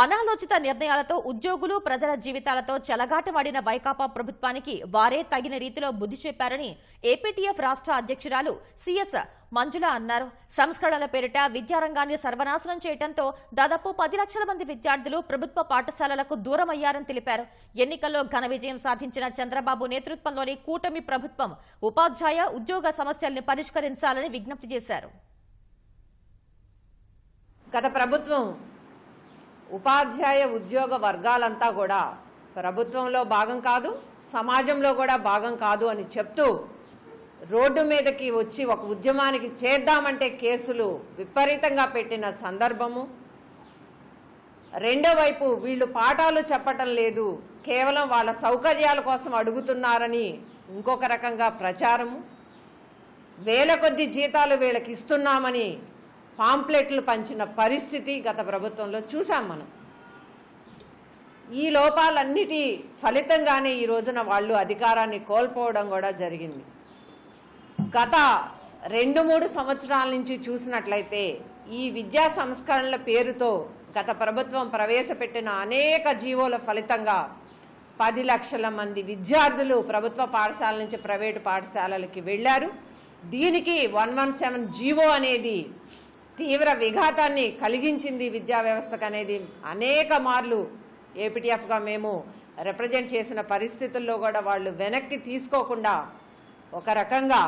అనాలోచిత నిర్ణయాలతో ఉద్యోగులు ప్రజల జీవితాలతో చెలగాటమాడిన వైకాపా ప్రభుత్వానికి వారే తగిన రీతిలో బుద్ధి చెప్పారని ఏపీటీఎఫ్ రాష్ట్ర అధ్యక్షురాలు సిఎస్ మంజుల అన్నారు. సంస్కరణల పేరిట విద్యారంగాన్ని సర్వనాశనం చేయడంతో దాదాపు పది లక్షల మంది విద్యార్థులు ప్రభుత్వ పాఠశాలలకు దూరమయ్యారని తెలిపారు. ఎన్నికల్లో ఘన విజయం సాధించిన చంద్రబాబు నేతృత్వంలోని కూటమి ప్రభుత్వం ఉపాధ్యాయ ఉద్యోగ సమస్యల్ని పరిష్కరించాలని విజ్ఞప్తి చేశారు. గత ప్రభుత్వం ఉపాధ్యాయ ఉద్యోగ వర్గాలంతా కూడా ప్రభుత్వంలో భాగం కాదు సమాజంలో కూడా భాగం కాదు అని చెప్తూ రోడ్డు మీదకి వచ్చి ఒక ఉద్యమానికి చేద్దామంటే కేసులు విపరీతంగా పెట్టిన సందర్భము. రెండో వైపు వీళ్ళు పాఠాలు చెప్పటం లేదు కేవలం వాళ్ళ సౌకర్యాల కోసం అడుగుతున్నారని ఇంకొక రకంగా ప్రచారము. వేల కొద్ది జీతాలు వీళ్ళకి ఇస్తున్నామని పాంప్లెట్లు పంచిన పరిస్థితి గత ప్రభుత్వంలో చూసాం మనం. ఈ లోపాలన్నిటి ఫలితంగానే ఈ రోజున వాళ్ళు అధికారాన్ని కోల్పోవడం కూడా జరిగింది. గత రెండు మూడు సంవత్సరాల నుంచి చూసినట్లయితే ఈ విద్యా సంస్కరణల పేరుతో గత ప్రభుత్వం ప్రవేశపెట్టిన అనేక జీవోల ఫలితంగా పది లక్షల మంది విద్యార్థులు ప్రభుత్వ పాఠశాల నుంచి ప్రైవేటు పాఠశాలలకి వెళ్ళారు. దీనికి వన్ వన్ సెవెన్ జీవో అనేది తీవ్ర విఘాతాన్ని కలిగించింది విద్యా వ్యవస్థకు అనేది అనేక మార్లు ఏపీటీఎఫ్గా మేము రిప్రజెంట్ చేసిన పరిస్థితుల్లో కూడా వాళ్ళు వెనక్కి తీసుకోకుండా ఒక రకంగా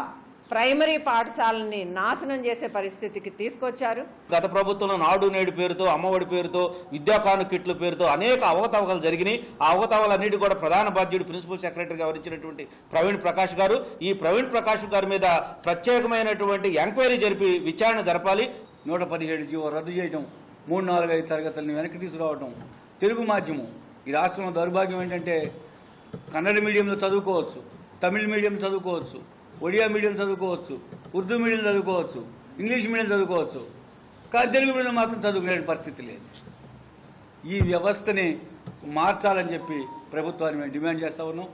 ప్రైమరీ పాఠశాలని నాశనం చేసే పరిస్థితికి తీసుకొచ్చారు. గత ప్రభుత్వంలో నాడు నేడు పేరుతో అమ్మఒడి పేరుతో విద్యాకాను కిట్ల పేరుతో అనేక అవకతవకలు జరిగినాయి. ఆ అవకతవకలన్నిటి కూడా ప్రధాన బాధ్యుడు ప్రిన్సిపల్ సెక్రటరీగా వరించినటువంటి ప్రవీణ్ ప్రకాష్ గారు. ఈ ప్రవీణ్ ప్రకాష్ గారి మీద ప్రత్యేకమైనటువంటి ఎంక్వైరీ జరిపి విచారణ జరపాలి. నూట పదిహేడు జీవో రద్దు చేయటం మూడు నాలుగు ఐదు తరగతులను వెనక్కి తీసుకురావటం తెలుగు మాధ్యమం. ఈ రాష్ట్రంలో దౌర్భాగ్యం ఏంటంటే కన్నడ మీడియంలో చదువుకోవచ్చు తమిళ మీడియం చదువుకోవచ్చు ఒడియా మీడియం చదువుకోవచ్చు ఉర్దూ మీడియం చదువుకోవచ్చు ఇంగ్లీష్ మీడియం చదువుకోవచ్చు. కానీ తెలుగు మీడియం మాత్రం చదువుకునే పరిస్థితి లేదు. ఈ వ్యవస్థని మార్చాలని చెప్పి ప్రభుత్వాన్ని మేము డిమాండ్ చేస్తూ ఉన్నాం.